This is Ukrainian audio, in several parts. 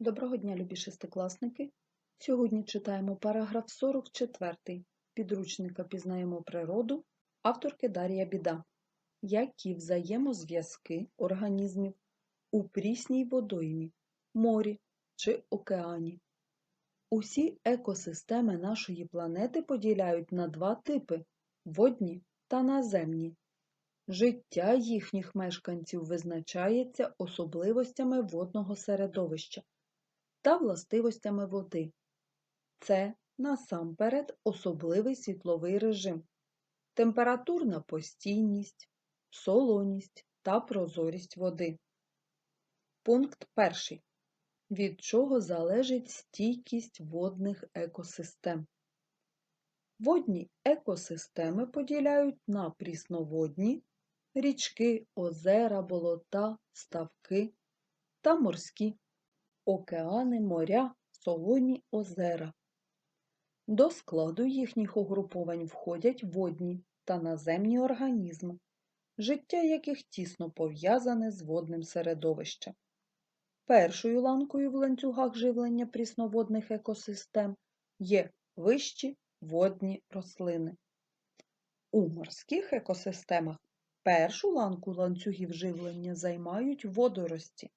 Доброго дня, любі шестикласники! Сьогодні читаємо параграф 44 підручника Пізнаємо природу авторки Дар'я Біда. Які взаємозв'язки організмів у прісній водоймі, морі чи океані? Усі екосистеми нашої планети поділяють на два типи водні та наземні. Життя їхніх мешканців визначається особливостями водного середовища та властивостями води. Це насамперед особливий світловий режим, температурна постійність, солоність та прозорість води. Пункт перший. Від чого залежить стійкість водних екосистем? Водні екосистеми поділяють на прісноводні, річки, озера, болота, ставки та морські океани, моря, солоні озера. До складу їхніх угруповань входять водні та наземні організми, життя яких тісно пов'язане з водним середовищем. Першою ланкою в ланцюгах живлення прісноводних екосистем є вищі водні рослини. У морських екосистемах першу ланку ланцюгів живлення займають водорості.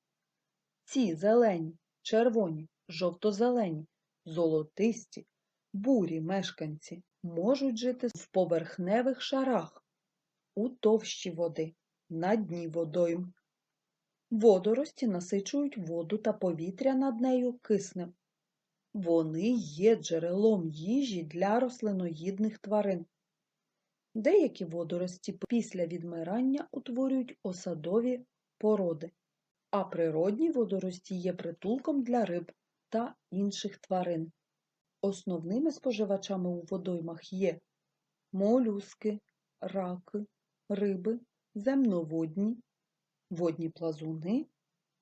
Ці зелені, червоні, жовто-зелені, золотисті, бурі мешканці можуть жити в поверхневих шарах, у товщі води, на дні водойм. Водорості насичують воду та повітря над нею киснем. Вони є джерелом їжі для рослиноїдних тварин. Деякі водорості після відмирання утворюють осадові породи а природні водорості є притулком для риб та інших тварин. Основними споживачами у водоймах є молюски, раки, риби, земноводні, водні плазуни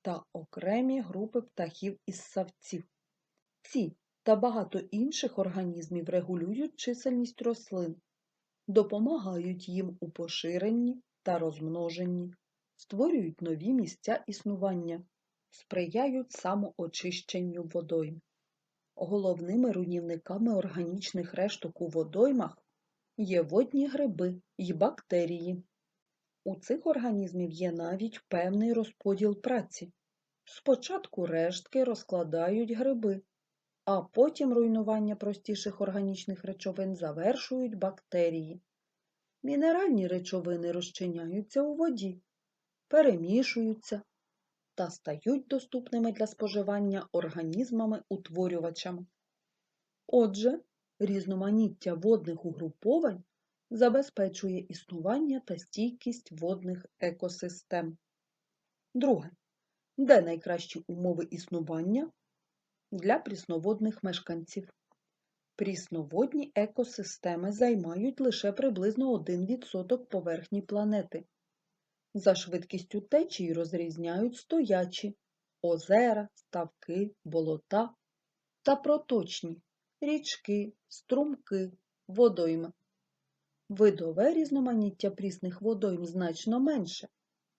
та окремі групи птахів із савців. Ці та багато інших організмів регулюють чисельність рослин, допомагають їм у поширенні та розмноженні, створюють нові місця існування, сприяють самоочищенню водойм. Головними руйнівниками органічних решток у водоймах є водні гриби й бактерії. У цих організмів є навіть певний розподіл праці. Спочатку рештки розкладають гриби, а потім руйнування простіших органічних речовин завершують бактерії. Мінеральні речовини розчиняються у воді, перемішуються та стають доступними для споживання організмами-утворювачами. Отже, різноманіття водних угруповань забезпечує існування та стійкість водних екосистем. Друге. Де найкращі умови існування для прісноводних мешканців? Прісноводні екосистеми займають лише приблизно 1% поверхні планети. За швидкістю течії розрізняють стоячі, озера, ставки, болота та проточні річки, струмки, водойми. Видове різноманіття прісних водойм значно менше,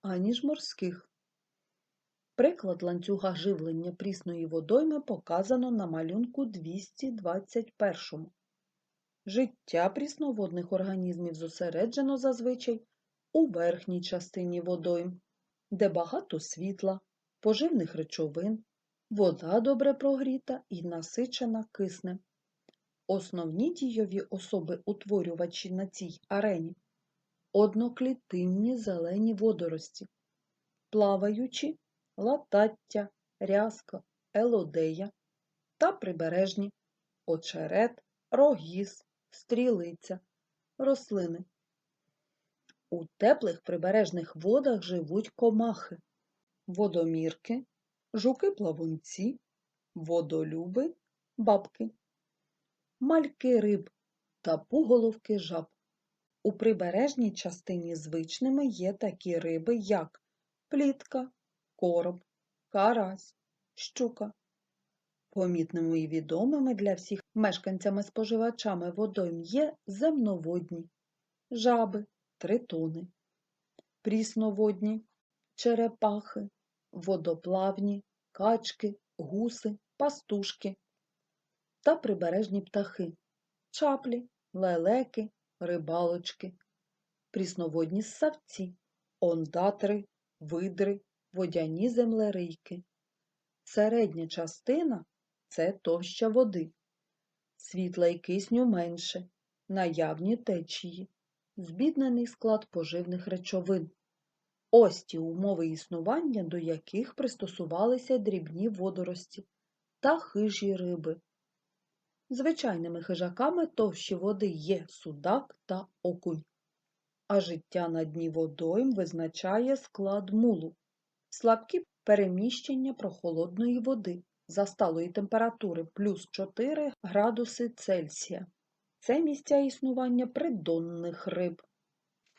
аніж морських. Приклад ланцюга живлення прісної водойми показано на малюнку 221. Життя прісноводних організмів зосереджено зазвичай у верхній частині водойм, де багато світла, поживних речовин, вода добре прогріта і насичена киснем. Основні дійові особи утворювачі на цій арені одноклітинні зелені водорості, плаваючі латаття, рязка, елодея та прибережні очерет, рогіз, стрілиця, рослини. У теплих прибережних водах живуть комахи, водомірки, жуки-плавунці, водолюби, бабки, мальки риб та пуголовки жаб. У прибережній частині звичними є такі риби, як плітка, короб, карась, щука. Помітними і відомими для всіх мешканцями-споживачами водойм є земноводні, жаби, тритони, прісноводні, черепахи, водоплавні, качки, гуси, пастушки та прибережні птахи, чаплі, лелеки, рибалочки, прісноводні ссавці, ондатри, видри, водяні землерийки. Середня частина це товща води, світла й кисню менше, наявні течії, збіднений склад поживних речовин. Ось ті умови існування, до яких пристосувалися дрібні водорості та хижі риби. Звичайними хижаками товщі води є судак та окунь, а життя на дні водойм визначає склад мулу, слабкі переміщення прохолодної води за сталої температури плюс 4 градуси Цельсія. Це місця існування придонних риб,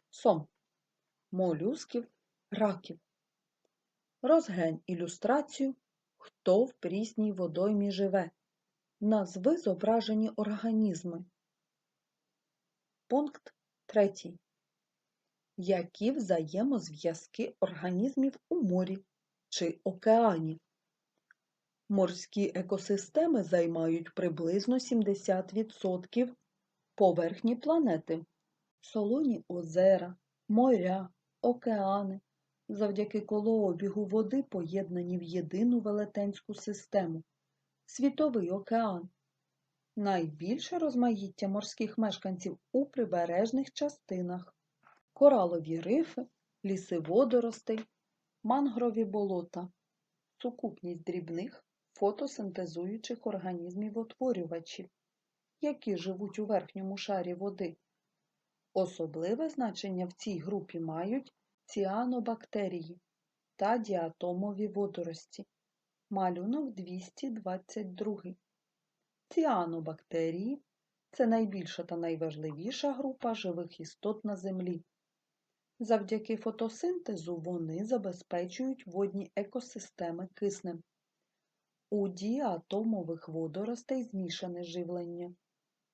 сом, молюсків, раків. Розглянь ілюстрацію, хто в прісній водоймі живе. Назви зображені організми. Пункт 3. Які взаємозв'язки організмів у морі чи океані? Морські екосистеми займають приблизно 70% поверхні планети. Солоні озера, моря, океани завдяки колообігу води поєднані в єдину велетенську систему світовий океан. Найбільше розмаїття морських мешканців у прибережних частинах, коралові рифи, ліси водоростей, мангрові болота, сукупність дрібних фотосинтезуючих організмів-утворювачів, які живуть у верхньому шарі води. Особливе значення в цій групі мають ціанобактерії та діатомові водорості. Малюнок 222. Ціанобактерії – це найбільша та найважливіша група живих істот на Землі. Завдяки фотосинтезу вони забезпечують водні екосистеми киснем. У діатомових водоростей змішане живлення.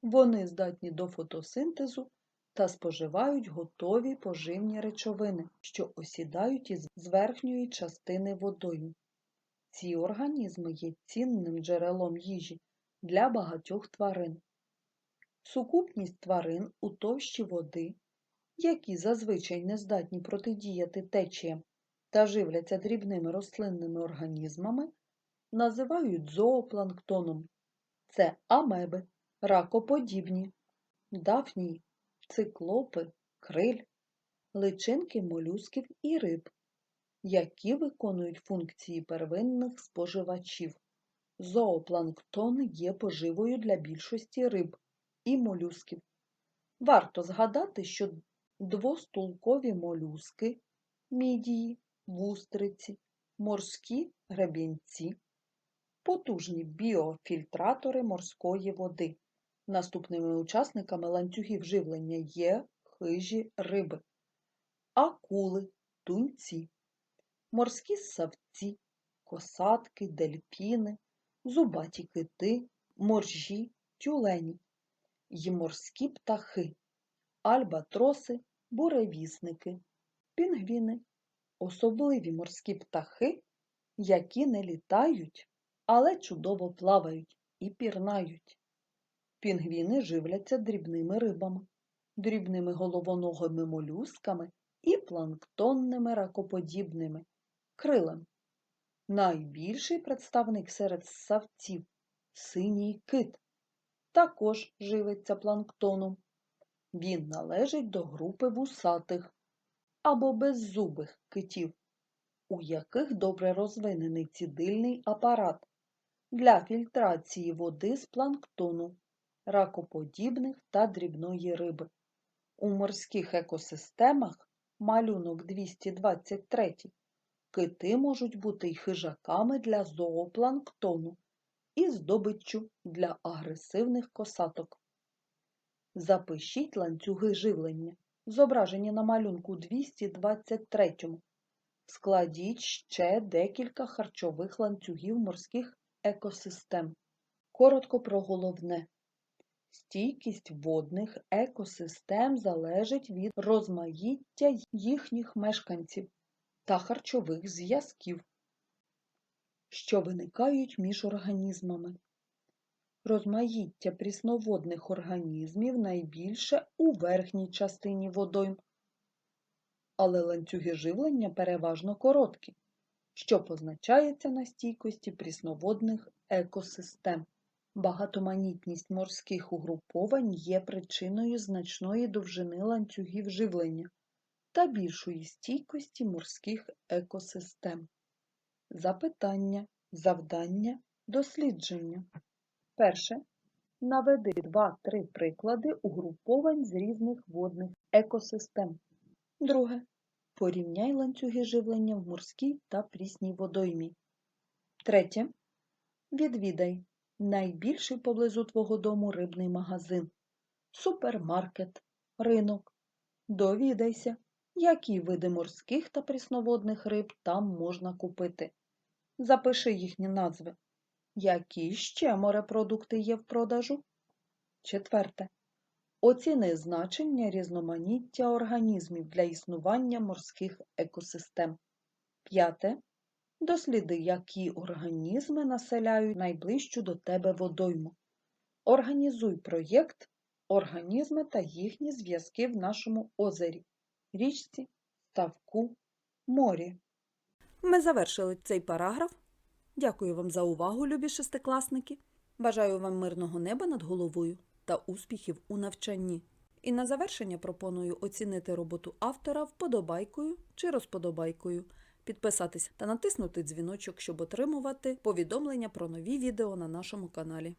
Вони здатні до фотосинтезу та споживають готові поживні речовини, що осідають із верхньої частини водою. Ці організми є цінним джерелом їжі для багатьох тварин. Сукупність тварин у товщі води, які зазвичай не здатні протидіяти течіям та живляться дрібними рослинними організмами, називають зоопланктоном. Це амеби, ракоподібні, дафнії, циклопи, криль, личинки молюсків і риб, які виконують функції первинних споживачів. Зоопланктон є поживою для більшості риб і молюсків. Варто згадати, що двостулкові молюски, мідії, вустриці, морські гребінці, потужні біофільтратори морської води. Наступними учасниками ланцюгів живлення є хижі риби, акули, тунці, морські ссавці, косатки, дельфіни, зубаті кити, моржі, тюлені й морські птахи, альбатроси, буревісники, пінгвіни, особливі морські птахи, які не літають, але чудово плавають і пірнають. Пінгвіни живляться дрібними рибами, дрібними головоногими молюсками і планктонними ракоподібними крилами. Найбільший представник серед ссавців синій кит, також живиться планктоном. Він належить до групи вусатих або беззубих китів, у яких добре розвинений цідильний апарат для фільтрації води з планктону, ракоподібних та дрібної риби. У морських екосистемах малюнок 223 кити можуть бути й хижаками для зоопланктону і здобиччю для агресивних косаток. Запишіть ланцюги живлення, зображені на малюнку 223. Складіть ще декілька харчових ланцюгів морських екосистем. Коротко про головне. Стійкість водних екосистем залежить від розмаїття їхніх мешканців та харчових зв'язків. що виникають між організмами. Розмаїття прісноводних організмів найбільше у верхній частині водойм, але ланцюги живлення переважно короткі, що позначається на стійкості прісноводних екосистем. Багатоманітність морських угруповань є причиною значної довжини ланцюгів живлення та більшої стійкості морських екосистем. Запитання, завдання, дослідження. Перше. Наведи 2-3 приклади угруповань з різних водних екосистем. Друге. Порівняй ланцюги живлення в морській та прісній водоймі. Третє. Відвідай найбільший поблизу твого дому рибний магазин, супермаркет, ринок. Довідайся, які види морських та прісноводних риб там можна купити. Запиши їхні назви. Які ще морепродукти є в продажу? Четверте. Оціни значення різноманіття організмів для існування морських екосистем. П'яте. Досліди, які організми населяють найближчу до тебе водойму. Організуй проєкт Організми та їхні зв'язки в нашому озері, річці, ставку, морі. Ми завершили цей параграф. Дякую вам за увагу, любі шестикласники. Бажаю вам мирного неба над головою та успіхів у навчанні. І на завершення пропоную оцінити роботу автора вподобайкою чи розподобайкою, підписатись та натиснути дзвіночок, щоб отримувати повідомлення про нові відео на нашому каналі.